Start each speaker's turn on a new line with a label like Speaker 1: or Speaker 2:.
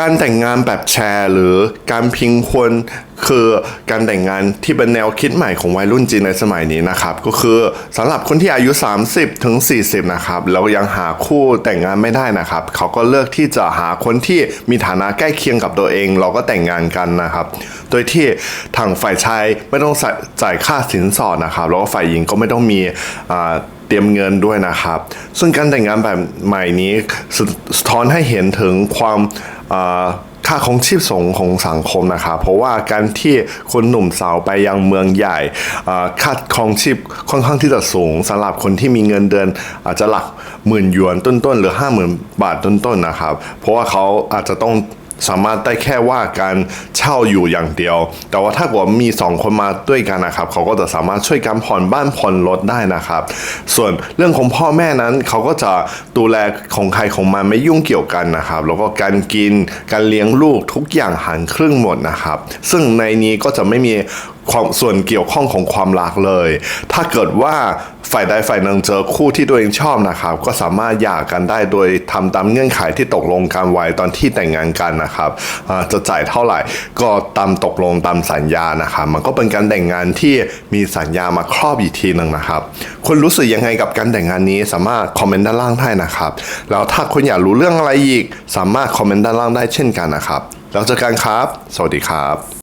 Speaker 1: การแต่งงานแบบแชร์ หรือการพิงควรคือการแต่งงานที่เป็นแนวคิดใหม่ของวัยรุ่นจีนในสมัยนี้นะครับ ก็คือสำหรับคนที่อายุ 30ถึง40 นะครับแล้วยังหาคู่แต่งงานไม่ได้นะครับ เขาก็เลือกที่จะหาคนที่มีฐานะใกล้เคียงกับตัวเอง เราก็แต่งงานกันนะครับ โดยที่ทางฝ่ายชายไม่ต้องจ่ายค่าสินสอดนะครับแล้วก็ฝ่ายหญิงก็ไม่ต้องมีอ่า เตรียมเงินด้วยนะครับ ซึ่งการแต่งงานแบบใหม่นี้สะท้อนให้เห็นถึงความค่าของชีพสงของสังคมนะครับ เพราะว่าการที่คนหนุ่มสาวไปยังเมืองใหญ่ค่าของชีพค่อนข้างที่จะสูงสำหรับคนที่มีเงินเดือนอาจจะหลักหมื่นหยวนต้นๆ หรือ 50,000 บาทต้นๆนะครับ เพราะว่าเขาอาจจะต้อง สามารถได้แค่ว่าการเช่าอยู่อย่างเดียว แต่ว่าถ้าเกิดมีสองคนมาด้วยกันนะครับ เขาก็จะสามารถช่วยกันผ่อนบ้านผ่อนรถได้นะครับ ส่วนเรื่องของพ่อแม่นั้นเขาก็จะดูแลของใครของมันไม่ยุ่งเกี่ยวกันนะครับ แล้วก็การกินการเลี้ยงลูกทุกอย่างหันครึ่งหมดนะครับ ซึ่งในนี้ก็จะไม่มีความส่วนเกี่ยวข้องของความรักเลย ถ้าเกิดว่า ฝ่ายใดฝ่ายหนึ่งเจอคู่ที่ตัวเองชอบนะครับ ก็สามารถหย่ากันได้โดยทำตามเงื่อนไขที่ตกลงกันไว้ตอนที่แต่งงานกันนะครับจะจ่ายเท่าไหร่ก็ตามตกลงตามสัญญานะครับมันก็เป็นการแต่งงานที่มีสัญญามาครอบอีกทีหนึ่งนะครับคุณรู้สึกยังไงกับการแต่งงานนี้สามารถคอมเมนต์ด้านล่างได้นะครับแล้วถ้าคุณอยากรู้เรื่องอะไรอีก สามารถคอมเมนต์ด้านล่างได้เช่นกันนะครับแล้วเจอกันครับ สวัสดีครับ